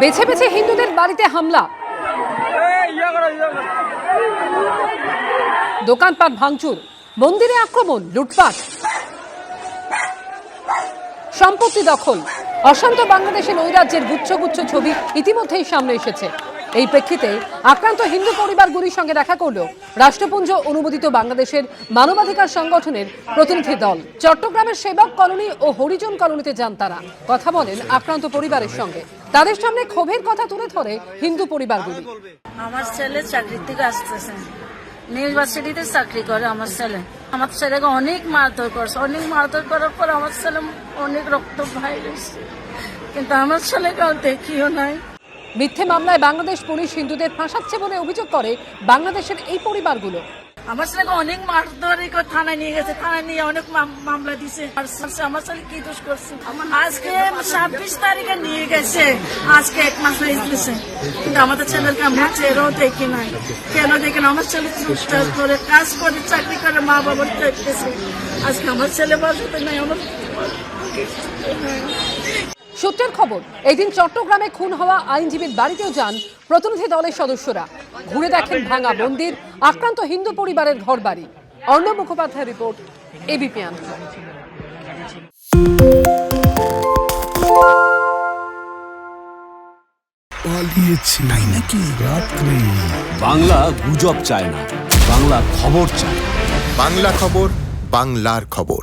বেছে বেছে হিন্দুদের বাড়িতে হামলা। দোকানপাট ভাঙচুর, মন্দিরে আক্রমণ, লুটপাট। সম্পত্তি দখল, অশান্ত বাংলাদেশের নৈরাজ্যের গুচ্ছ গুচ্ছ ছবি ইতিমধ্যেই সামনে এসেছে। এই প্রেক্ষিতে আক্রান্ত হিন্দু পরিবারগুলির সঙ্গে দেখা করল রাষ্ট্রপুঞ্জ অনুমোদিত বাংলাদেশের মানবাধিকার সংগঠনের প্রতিনিধি দল। চট্টগ্রামের সেবক কলোনি ও হরিজন কলোনিতে যান তারা। কথা বলেন আক্রান্ত পরিবারের সঙ্গে। তাদের সামনে ক্ষোভের কথা তুলে ধরে হিন্দু পরিবারগুলি। আমার ছেলে চাকরির থেকে আসতেছে। ইউনিভার্সিটিতে চাকরি করে আমার ছেলে। আমার ছেলেকে অনেক মারধর করছে। অনেক মারধর করার পর আমার ছেলে অনেক রক্ত ভাই কিন্তু আমার ছেলেকে দেখিও নাই। মিথ্যে মামলায় বাংলাদেশ পুলিশ হিন্দুদের ফাঁসাচ্ছে বলে অভিযোগ করে বাংলাদেশের এই পরিবারগুলো। আমার ছেলেকে অনেক মারধর করে থানায় নিয়ে গেছে। থানায় নিয়ে অনেক মামলা দিছে। আর আমার ছেলে কি দোষ করছে? আজকে ছাব্বিশ তারিখে নিয়ে গেছে। আজকে এক মাস হয়ে গেছে। কিন্তু আমাদের ছেলেকে আমরা চেয়েও দেখি নাই। কেন দেখি না? আমার ছেলে চুপচাপ করে কাজ করে চাকরি করে মা বাবার দেখতেছে আজকে আমার ছেলে বাসাতে নাই আমার সূত্রের খবর এদিন চট্টগ্রামে খুন হওয়া আইনজীবীর বাড়িতেও যান প্রতিনিধি দলের সদস্যরা। ঘুরে দেখেন ভাঙা মন্দির আক্রান্ত হিন্দু পরিবারের ঘরবাড়ি। অর্ণব মুখোপাধ্যায় রিপোর্ট এবিপি আনন্দ পালিয়েছে তাই নাকি রাত্রে বাংলা গুজব চায় না বাংলা খবর চায় বাংলা খবর বাংলার খবর।